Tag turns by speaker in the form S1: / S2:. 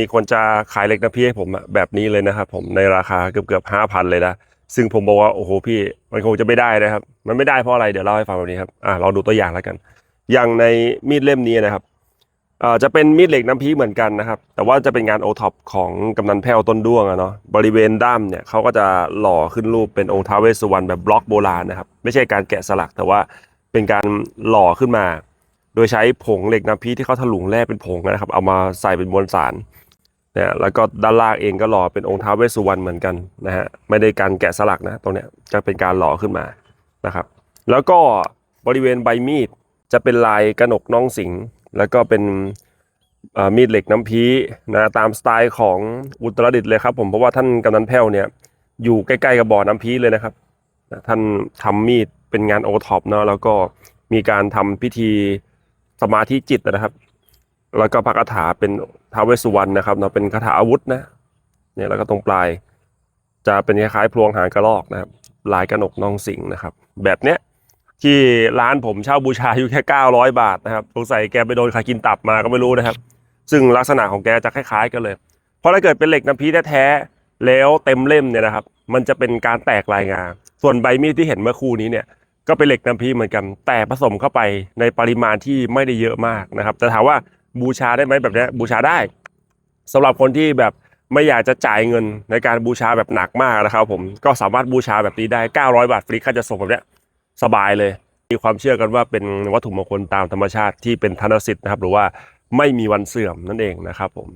S1: มีคนจะขายเหล็กน้ำพีให้ผมอะแบบนี้เลยนะครับผมในราคาเกือบเกือบห้าพันเลยนะซึ่งผมบอกว่าโอ้โหพี่มันคงจะไม่ได้นะครับ มันไม่ได้เพราะอะไรเดี๋ยวเล่าให้ฟังแบบนี้ครับอ่าลองดูตัวอย่างแล้วกัน อย่างในมีดเล่มนี้นะครับอ่อจะเป็นมีดเหล็กน้ำพีเหมือนกันนะครับแต่ว่าจะเป็นงานโอท็อปของกำนันแพ้วต้นด้วงอะเนาะบริเวณด้ามเนี่ยเขาก็จะหล่อขึ้นรูปเป็นองค์ท้าเวสสุวรรณแบบบล็อกโบราณนะครับไม่ใช่การแกะสลักแต่ว่าเป็นการหล่อขึ้นมา โดยใช้ผงเหล็กน้ำพีที่เขาถลุงแร่เป็นผงนะครับ เอามาใส่เป็นมวลสาร แล้วก็ด้านล่างเองก็หล่อเป็นองค์ท้าวเวสสุวรรณเหมือนกันนะฮะไม่ได้การแกะสลักนะตรงเนี้ยจะเป็นการหล่อขึ้นมานะครับ แล้วก็บริเวณใบมีดจะเป็นลายกระหนกน้องสิงห์แล้วก็เป็นมีดเหล็กน้ำพีนะตามสไตล์ของอุตรดิตถ์เลยครับผมเพราะว่าท่านกำนันแพ้วเนี่ยอยู่ใกล้ๆกับบ่อน้ำพีเลยนะครับนะท่านทำมีดเป็นงานโอท็อปเนาะแล้วก็มีการทำพิธีสมาธิจิตนะครับ แล้วก็พระคาถาเป็นท้าวเวสสุวรรณนะครับเนาะเป็นคาถาอาวุธนะเนี่ยแล้วก็ตรงปลาย จะเป็นคล้ายๆพลวงหางกระรอกนะครับ ลายกระหนกน้องสิงนะครับ แบบเนี้ยที่ร้านผมเช่าบูชาอยู่แค่ 900 บาทนะครับสงสัยแกไปโดนใครกินตับมาก็ไม่รู้นะครับ ซึ่งลักษณะของแกจะคล้ายๆกันเลย เพราะถ้าเกิดเป็นเหล็กน้ำพีแท้ๆแล้วเต็มเล่มเนี่ยนะครับ มันจะเป็นการแตกลายงา ส่วนใบมีดที่เห็นเมื่อคู่นี้เนี่ย ก็เป็นเหล็กน้ำพีเหมือนกัน แต่ผสมเข้าไปในปริมาณที่ไม่ได้เยอะมากนะครับ แต่ถามว่า บูชาได้ไหมแบบเนี้ยบูชาได้สำหรับคนที่แบบไม่อยากจะจ่ายเงินในการบูชาแบบหนักมากนะครับ ผมก็สามารถบูชาแบบนี้ได้ 900 บาทฟรีค่าจะส่งแบบเนี้ยสบายเลย มีความเชื่อกันว่าเป็นวัตถุมงคลตามธรรมชาติที่เป็นธนสิทธิ์นะครับ หรือว่าไม่มีวันเสื่อมนั่นเองนะครับผม